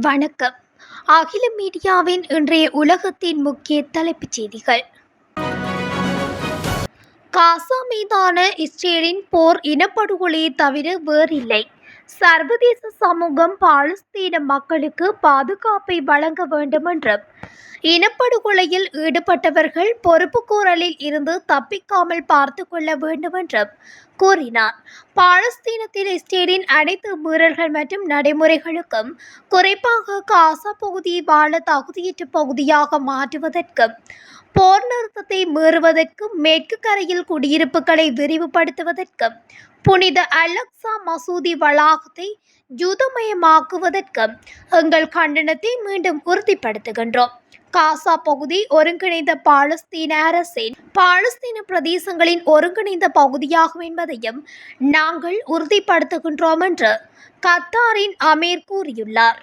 வணக்கம். அகில மீடியாவின் இன்றைய உலகத்தின் முக்கிய தலைப்புச் செய்திகள். காசா மீதான இஸ்ரேலின் போர் இனப்படுகொலையை தவிர வேறில்லை. சர்வதேச சமூகம் பாலஸ்தீன மக்களுக்கு பாதுகாப்பை வழங்க வேண்டும் என்றும் இனப்படுகொலையில் ஈடுபட்டவர்கள் பொறுப்புக்கூறலில் இருந்து தப்பிக்காமல் பார்த்து கொள்ள வேண்டும் என்றும் கூறினார். பாலஸ்தீனத்தில் இஸ்ரேலின் அனைத்து மீறல்கள் மற்றும் நடைமுறைகளுக்கும் குறிப்பாக காசா பகுதியை வாழ தகுதியற்ற பகுதியாக மாற்றுவதற்கும் போர் நிறுத்தத்தை மீறுவதற்கும் மேற்கு கரையில் குடியிருப்புகளை விரிவுபடுத்துவதற்கும் புனித அலக்சா மசூதி வளாகத்தை யுதமயமாக்குவதற்கும் எங்கள் கண்டனத்தை மீண்டும் உறுதிப்படுத்துகின்றோம். காசா பகுதி ஒருங்கிணைந்த பாலஸ்தீன அரசின் பாலஸ்தீன பிரதேசங்களின் ஒருங்கிணைந்த பகுதியாகும் என்பதையும் நாங்கள் உறுதிப்படுத்துகின்றோம் என்று கத்தாரின் அமீர் கூறியுள்ளார்.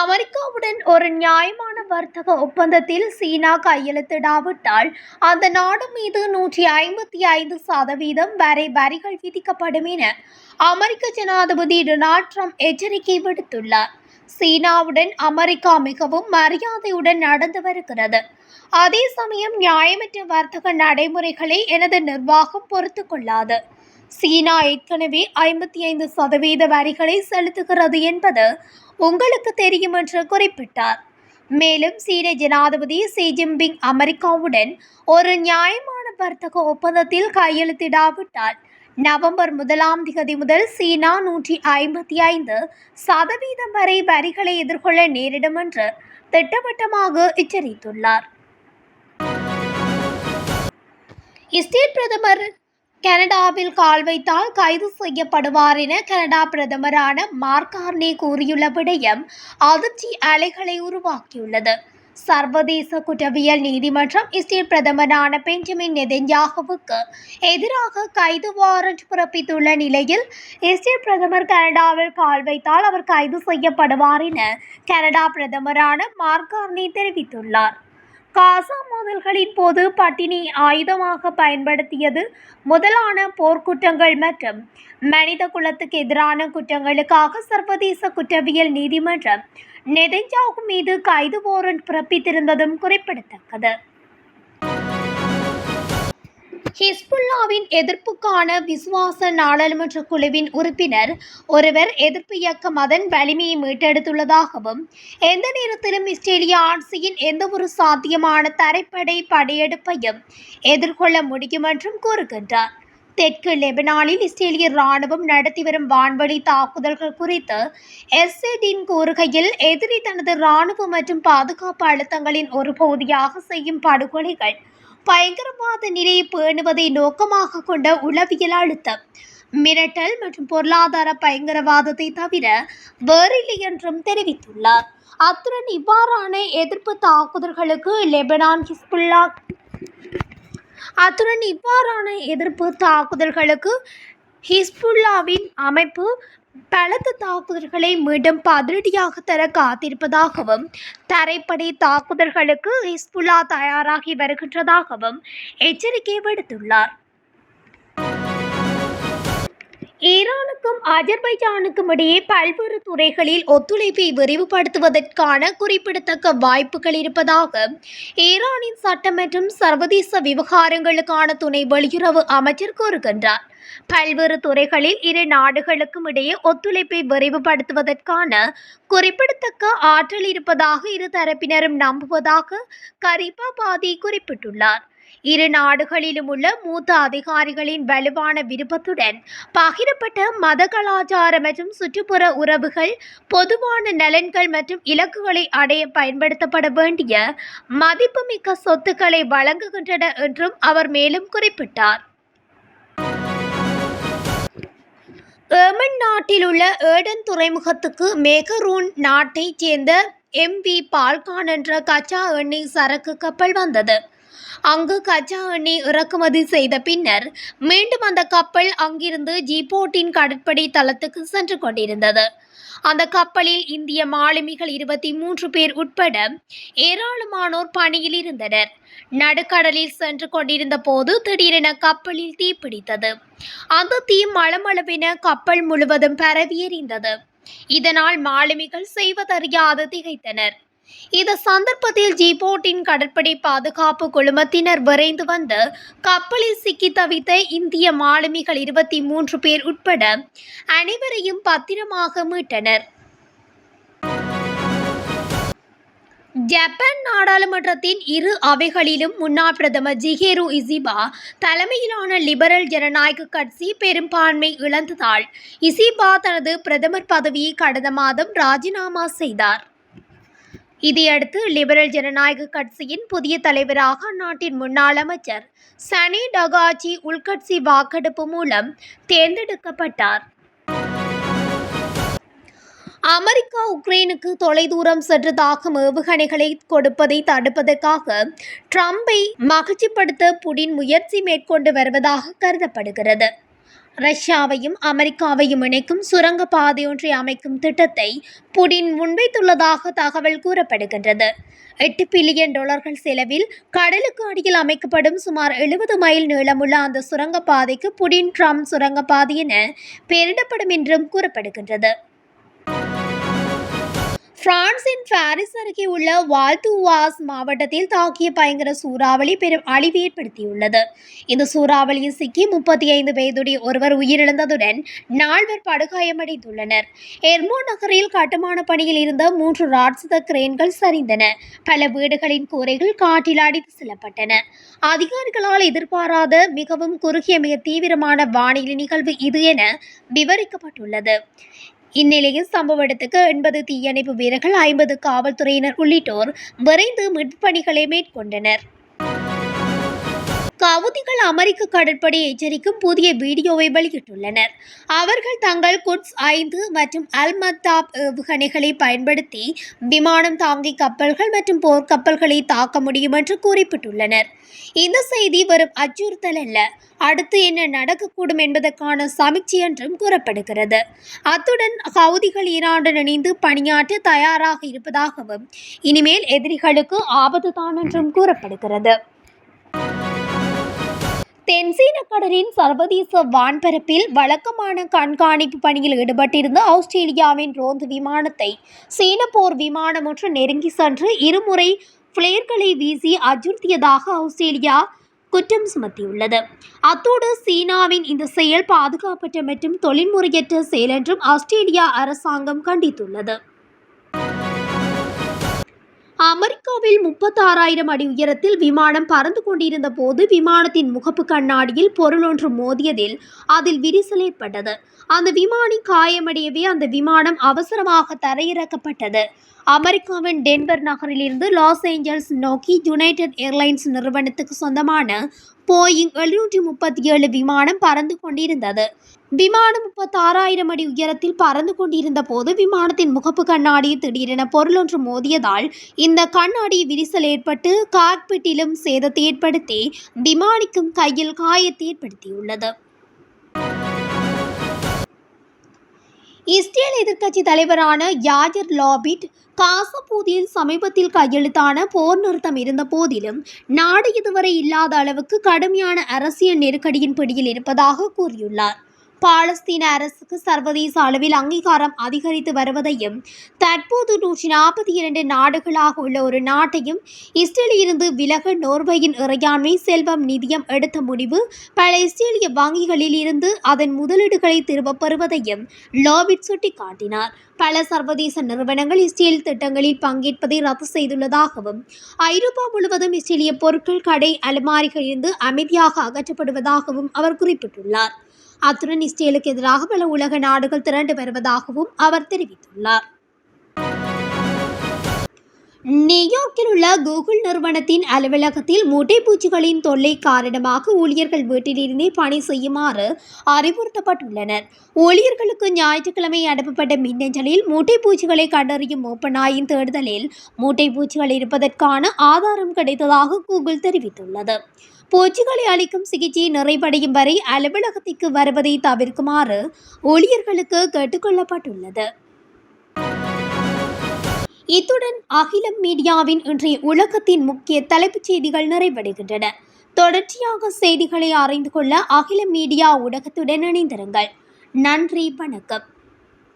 அமெரிக்காவுடன் ஒரு நியாயமான வர்த்தக ஒப்பந்தத்தில் சீனா கையெழுத்திடாவிட்டால் அந்த நாடு மீது நூற்றி ஐம்பத்தி ஐந்து சதவீதம் வரை வரிகள் விதிக்கப்படும் என அமெரிக்க ஜனாதிபதி டொனால்ட் ட்ரம்ப் எச்சரிக்கை விடுத்துள்ளார். சீனாவுடன் அமெரிக்கா மிகவும் மரியாதையுடன் நடந்து வருகிறது. அதே சமயம் நியாயமற்ற வர்த்தக நடைமுறைகளை எனது நிர்வாகம் பொறுத்து கொள்ளாது சீனா ஏற்கனவே ஐம்பத்தி ஐந்து சதவீத வரிகளை செலுத்துகிறது என்பது உங்களுக்கு தெரியும் என்று குறிப்பிட்டார். மேலும் சீன ஜனாதிபதி ஷி ஜின்பிங் அமெரிக்காவுடன் ஒரு நியாயமான வர்த்தக ஒப்பந்தத்தில் கையெழுத்திடாவிட்டால் நவம்பர் முதலாம் திகதி முதல் சீனா நூற்றி ஐம்பத்தி ஐந்து சதவீதம் வரை வரிகளை எதிர்கொள்ள நேரிடும் என்று திட்டவட்டமாக எச்சரித்துள்ளார். இஸ்ரேல் பிரதமர் கனடாவில் கால் வைத்தால் கைது செய்யப்படுவார் என கனடா பிரதமரான மார்கார்னே கூறியுள்ள விடயம் அதிர்ச்சி அலைகளை உருவாக்கியுள்ளது. சர்வதேச குற்றவியல் நீதிமன்றம் இஸ்ரேல் பிரதமரான பெஞ்சமின் நெதன்யாகுவுக்கு எதிராக கைது வாரண்ட் பிறப்பித்துள்ள நிலையில் இஸ்ரேல் பிரதமர் கனடாவில் கால் வைத்தால் அவர் கைது செய்யப்படுவார் என கனடா பிரதமரான மார்கார்னி தெரிவித்துள்ளார். காசா மோதல்களின் போது பட்டினி ஆயுதமாக பயன்படுத்தியது முதலான போர்க்குற்றங்கள் மற்றும் மனித குலத்துக்கு எதிரான குற்றங்களுக்காக சர்வதேச குற்றவியல் நீதிமன்றம் நெதன்ஜாகு மீது கைது வாரண்ட் பிறப்பித்திருந்ததும் குறிப்பிடத்தக்கது. ஹிஸ்புல்லாவின் எதிர்ப்புக்கான விசுவாச நாடாளுமன்ற குழுவின் உறுப்பினர் ஒருவர் எதிர்ப்பு இயக்கம் அதன் வலிமையை மீட்டெடுத்துள்ளதாகவும் எந்த நேரத்திலும் இஸ்ரேலிய ஆட்சியின் எந்தவொரு சாத்தியமான தரைப்படை படையெடுப்பையும் எதிர்கொள்ள முடியும் என்றும் கூறுகின்றார். தெற்கு லெபனானில் இஸ்ரேலிய ராணுவம் நடத்தி வரும் வான்வழி தாக்குதல்கள் குறித்து எஸ்எடின் கூறுகையில் எதிரி தனது ராணுவ மற்றும் பாதுகாப்பு அழுத்தங்களின் ஒரு பகுதியாக செய்யும் படுகொலைகள் பயங்கரவாத நிலையை பேணுவதை நோக்கமாக கொண்ட உளவியல் அழுத்தம். மிரட்டல் மற்றும் பொருளாதார பயங்கரவாதத்தை தவிர வேறில்லை என்றும் தெரிவித்துள்ளார். அத்துடன் இவ்வாறான எதிர்ப்பு தாக்குதல்களுக்கு லெபனான் ஹிஸ்புல்லா அத்துடன் இவ்வாறான எதிர்ப்பு தாக்குதல்களுக்கு ஹிஸ்புல்லாவின் அமைப்பு பலத்த தாக்குதல்களை மீண்டும் பதிலடியாக தர காத்திருப்பதாகவும் தரைப்படை தாக்குதல்களுக்கு ஹிஸ்புல்லா தயாராகி வருகின்றதாகவும் எச்சரிக்கை விடுத்துள்ளார். அஜர்பைஜானுக்கும் இடையே பல்வேறு துறைகளில் ஒத்துழைப்பை விரிவுபடுத்துவதற்கான குறிப்பிடத்தக்க வாய்ப்புகள் இருப்பதாக ஈரானின் சட்டம் மற்றும் சர்வதேச விவகாரங்களுக்கான துணை வெளியுறவு அமைச்சர் கூறுகின்றார். பல்வேறு துறைகளில் இரு நாடுகளுக்கும் இடையே ஒத்துழைப்பை விரைவுபடுத்துவதற்கான குறிப்பிடத்தக்க ஆற்றல் இருப்பதாக இரு தரப்பினரும் நம்புவதாக கரிபா பாதி குறிப்பிட்டுள்ளார். இரு நாடுகளிலும் உள்ள மூத்த அதிகாரிகளின் வலுவான விருப்பத்துடன் பகிரப்பட்ட மத கலாச்சார மற்றும் சுற்றுப்புற உறவுகள் பொதுவான நலன்கள் மற்றும் இலக்குகளை அடைய பயன்படுத்தப்பட வேண்டிய மதிப்புமிக்க சொத்துக்களை வழங்குகின்றன என்றும் அவர் மேலும் குறிப்பிட்டார். ஏமன் நாட்டில் உள்ள ஏடன் துறைமுகத்துக்கு மேகரூன் நாட்டைச் சேர்ந்த எம்வி பால்கான் என்ற கச்சா எண்ணெய் சரக்கு கப்பல் வந்தது. அங்கு கச்சா எண்ணெய் இறக்குமதி செய்த பின்னர் மீண்டும் அந்த கப்பல் அங்கிருந்து ஜிபோட்டின் கடற்படை தளத்துக்கு சென்று கொண்டிருந்தது. அந்த கப்பலில் இந்திய மாலுமிகள் இருபத்தி மூன்று பேர் உட்பட ஏராளமானோர் பணியில் இருந்தனர். நடுக்கடலில் சென்று கொண்டிருந்த போது திடீரென கப்பலில் தீப்பிடித்தது அந்த தீ மளமளவென கப்பல் முழுவதும் பரவி எறிந்தது இதனால் மாலுமிகள் செய்வதறியாது திகைத்தனர். இந்த சந்தர்ப்பத்தில் ஜீபோட்டின் கடற்படை பாதுகாப்பு குழுமத்தினர் விரைந்து வந்து கப்பலில் சிக்கி தவித்த இந்திய மாலுமிகள் இருபத்தி மூன்று பேர் உட்பட அனைவரையும் பத்திரமாக மீட்டனர். ஜப்பான் நாடாளுமன்றத்தின் இரு அவைகளிலும் முன்னாள் பிரதமர் ஜிஹேரு இசிபா தலைமையிலான லிபரல் ஜனநாயக கட்சி பெரும்பான்மை இழந்ததால் இசிபா தனது பிரதமர் பதவியை கடந்த மாதம் ராஜினாமா செய்தார். இதையடுத்து லிபரல் ஜனநாயக கட்சியின் புதிய தலைவராக அந்நாட்டின் முன்னாள் அமைச்சர் சனி டகாஜி உள்கட்சி வாக்கெடுப்பு மூலம் தேர்ந்தெடுக்கப்பட்டார். அமெரிக்கா உக்ரைனுக்கு தொலைதூரம் சென்று தாக்கும் ஏவுகணைகளை கொடுப்பதை தடுப்பதற்காக ட்ரம்பை மகிழ்ச்சிப்படுத்த புடின் முயற்சி மேற்கொண்டு வருவதாக கருதப்படுகிறது. ரஷ்யாவையும் அமெரிக்காவையும் இணைக்கும் சுரங்க பாதையொன்றை அமைக்கும் திட்டத்தை புடின் முன்வைத்துள்ளதாக தகவல் கூறப்படுகின்றது. எட்டு பில்லியன் டாலர்கள் செலவில் கடலுக்கு அடியில் அமைக்கப்படும் சுமார் எழுபது மைல் நீளமுள்ள அந்த சுரங்கப்பாதைக்கு புடின் ட்ரம்ப் சுரங்கப்பாதை என பெயரிடப்படும் என்றும் கூறப்படுகின்றது. பிரான்சின் பாரிஸ் அருகே உள்ள வால்துவாஸ் மாவட்டத்தில் தாக்கிய பயங்கர சூறாவளி பெரும் அழிவு ஏற்படுத்தியுள்ளது. இந்த சூறாவளியில் சிக்கி முப்பத்தி ஐந்து வயதுடைய ஒருவர் உயிரிழந்ததுடன் நால்வர் படுகாயமடைந்துள்ளனர். எர்மோ நகரில் கட்டுமான பணியில் இருந்த மூன்று ராட்சத கிரேன்கள் சரிந்தன. பல வீடுகளின் கூரைகள் காற்றில் அடித்து செல்லப்பட்டன. அதிகாரிகளால் எதிர்பாராத மிகவும் குறுகிய மிக தீவிரமான வானிலை நிகழ்வு இது என விவரிக்கப்பட்டுள்ளது. இந்நிலையில் சம்பவ இடத்துக்கு எண்பது தீயணைப்பு வீரர்கள் ஐம்பது காவல்துறையினர் உள்ளிட்டோர் விரைந்து மீட்புப் பணிகளை மேற்கொண்டனர். கவுதிகள் அமெரிக்க கடற்படை எச்சரிக்கும் புதிய வீடியோவை வெளியிட்டுள்ளனர். அவர்கள் தங்கள் குட்ஸ் ஐந்து மற்றும் அல்மத்தாப் ஏவுகணைகளை பயன்படுத்தி விமானம் தாங்கி கப்பல்கள் மற்றும் போர்க்கப்பல்களை தாக்க முடியும் என்று குறிப்பிட்டுள்ளனர். இந்த செய்தி வெறும் அச்சுறுத்தல் அல்ல அடுத்து என்ன நடக்கக்கூடும் என்பதற்கான சமீட்சை என்றும் கூறப்படுகிறது. அத்துடன் சவுதிகள் ஈரானுடன் இணைந்து பணியாற்ற தயாராக இருப்பதாகவும் இனிமேல் எதிரிகளுக்கு ஆபத்து தான் என்றும் கூறப்படுகிறது. தென்சீன கடலின் சர்வதேச வான்பரப்பில் வழக்கமான கண்காணிப்பு பணியில் ஈடுபட்டிருந்த ஆஸ்திரேலியாவின் ரோந்து விமானத்தை சீன போர் விமானம் ஒன்று நெருங்கி சென்று இருமுறை பிளேர்களை வீசி அச்சுறுத்தியதாக ஆஸ்திரேலியா குற்றம் சுமத்தியுள்ளது. அத்தோடு சீனாவின் இந்த செயல் பாதுகாப்பற்ற மற்றும் தொழில்முறையற்ற செயல் என்றும் ஆஸ்திரேலியா அரசாங்கம் கண்டித்துள்ளது. அமெரிக்காவில் முப்பத்தாறாயிரம் அடி உயரத்தில் விமானம் பறந்து கொண்டிருந்த போது விமானத்தின் முகப்பு கண்ணாடியில் பொருள் ஒன்று மோதியதில் அதில் விரிசல் ஏற்பட்டது அந்த விமானி காயமடையவே அந்த விமானம் அவசரமாக தரையிறக்கப்பட்டது. அமெரிக்காவின் டென்வர் நகரிலிருந்து லாஸ் ஏஞ்சல்ஸ் நோக்கி யுனைடெட் ஏர்லைன்ஸ் நிறுவனத்துக்கு சொந்தமான போயிங் எழுநூற்றி முப்பத்தி ஏழு விமானம் பறந்து கொண்டிருந்தது. விமானம் முப்பத்தாறாயிரம் அடி உயரத்தில் பறந்து கொண்டிருந்த போது விமானத்தின் முகப்பு கண்ணாடி திடீரென பொருளொன்று மோதியதால் இந்த கண்ணாடி விரிசல் ஏற்பட்டு காக்பிட்டிலும் சேதத்தை ஏற்படுத்தி விமானிக்கும் கையில் காயத்தை ஏற்படுத்தியுள்ளது. இஸ்ரேல் எதிர்க்கட்சி தலைவரான யாஜர் லாபிட் காசப்பூதியில் சமீபத்தில் கையெழுத்தான போர் நிறுத்தம் இருந்த போதிலும் நாடு இதுவரை இல்லாத அளவுக்கு கடுமையான அரசியல் நெருக்கடியின் பிடியில் இருப்பதாக கூறியுள்ளார். பாலஸ்தீன அரசுக்கு சர்வதேச அளவில் அங்கீகாரம் அதிகரித்து வருவதையும் தற்போது நூற்றி நாற்பத்தி இரண்டு நாடுகளாக உள்ள ஒரு நாட்டையும் இஸ்ரேலிலிருந்து விலக நோர்வேயின் இறையாண்மை செல்வம் நிதியம் எடுத்த முடிவு பல இஸ்ரேலிய வங்கிகளில் இருந்து அதன் முதலீடுகளை திரும்பப் பெறுவதையும் லாபிட் சுட்டிக்காட்டினார். பல சர்வதேச நிறுவனங்கள் இஸ்ரேல் திட்டங்களில் பங்கேற்பதை ரத்து செய்துள்ளதாகவும் ஐரோப்பா முழுவதும் இஸ்ரேலிய பொருட்கள் கடை அலமாரிகளிலிருந்து அமைதியாக அகற்றப்படுவதாகவும் அவர் குறிப்பிட்டுள்ளார். அத்துடன் இஸ்ரேலுக்கு எதிராக பல உலக நாடுகள் திரண்டு வருவதாகவும் அவர் தெரிவித்துள்ளார். நியூயார்க்கில் உள்ள கூகுள் நிறுவனத்தின் அலுவலகத்தில் மூட்டைப்பூச்சிகளின் தொல்லை காரணமாக ஊழியர்கள் வீட்டிலிருந்தே பணி செய்யுமாறு அறிவுறுத்தப்பட்டுள்ளனர். ஊழியர்களுக்கு ஞாயிற்றுக்கிழமை அனுப்பப்பட்ட மின்னஞ்சலில் மூட்டைப்பூச்சிகளை கண்டறியும் ஓப்பனாயின் தேடுதலில் மூட்டைப்பூச்சிகள் இருப்பதற்கான ஆதாரம் கிடைத்ததாக கூகுள் தெரிவித்துள்ளது. பூச்சிகளை அளிக்கும் சிகிச்சை நிறைவடையும் வரை அலுவலகத்திற்கு வருவதை தவிர்க்குமாறு ஊழியர்களுக்கு கேட்டுக்கொள்ளப்பட்டுள்ளது. இத்துடன் அகிலம் மீடியாவின் இன்றைய உலகத்தின் முக்கிய தலைப்புச் செய்திகள் நிறைவடைகின்றன. தொடர்ச்சியாக செய்திகளை அறிந்து கொள்ள அகில மீடியா ஊடகத்துடன் இணைந்திருங்கள். நன்றி வணக்கம்.